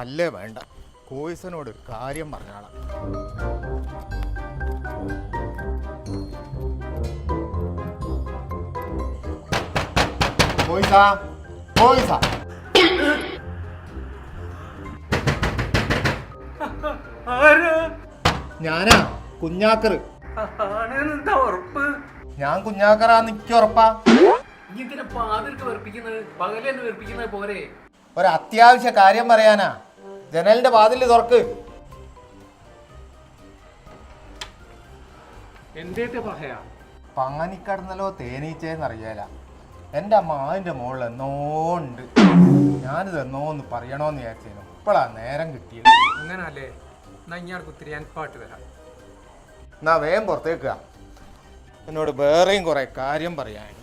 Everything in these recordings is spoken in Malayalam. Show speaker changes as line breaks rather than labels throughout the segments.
അല്ലേ വേണ്ട. കോയിസനോട് ഒരു കാര്യം പറഞ്ഞാളാം. കോയിസ കോയിസ. ഞാനാ കുഞ്ഞാക്കറ് ഞാൻ കുഞ്ഞാക്കറാ നിക്ക് ഉറപ്പാ.
നീ പാതിർക്ക് വെറുപ്പിക്കുന്നത് പകലെന്ന് വെറുപ്പിക്കുന്നത് പോരെ?
ഒരു അത്യാവശ്യ കാര്യം പറയാനാ. ജനലിന്റെ വാതിൽ തുറക്ക്.
എന്തേത്തെ പറയാ
പാനിക്കടന്നലോ തേനീച്ചയെന്നറിയാല എന്റെ അമ്മ അതിന്റെ മുകളിൽ എന്നോ ഉണ്ട്. ഞാനിത് എന്നോ ഒന്ന് പറയണോന്ന് വിചാരിച്ചേനു. ഇപ്പോഴാ നേരം കിട്ടിയത്.
അങ്ങനല്ലേ? എന്നാ ഇയാൾ കുത്തിരി ഞാൻ പാട്ട് തരാം.
എന്നാ വേഗം പുറത്തേക്കുക എന്നോട് വേറെയും കുറെ കാര്യം പറയാനുണ്ട്.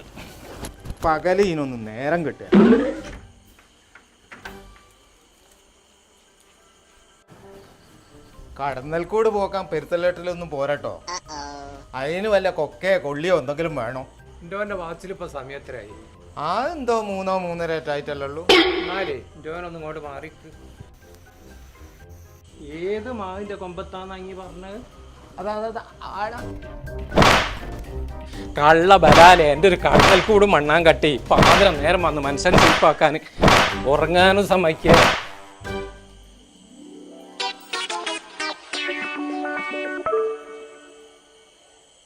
പകൽ ഇതിനൊന്ന് നേരം കിട്ടുക. കടന്നൽക്കൂട് പോക്കാൻ പെരുത്തലേട്ടിലൊന്നും പോരാട്ടോ. അതിന് വല്ല കൊക്കേ കൊള്ളിയോ എന്തെങ്കിലും വേണോ?
ഇൻഡോന്റെ വാച്ചിൽ ഇപ്പൊ സമയത്തിലായി
ആ എന്തോ മൂന്നോ മൂന്നര ആയിട്ടല്ലേ ഉള്ളൂ
എന്നാലേ ഇൻഡോനൊന്നും ഇങ്ങോട്ട് മാറിക്ക് ഏത് മാവിന്റെ കൊമ്പത്താന്ന് പറഞ്ഞത്? കള്ള ബലാലെ എന്റെ ഒരു കടൽ കൂട് മണ്ണാൻ കട്ടി. പാതിരം നേരം വന്ന് മനുഷ്യൻ ചീപ്പാക്കാൻ ഉറങ്ങാനും സമ്മതിക്കുക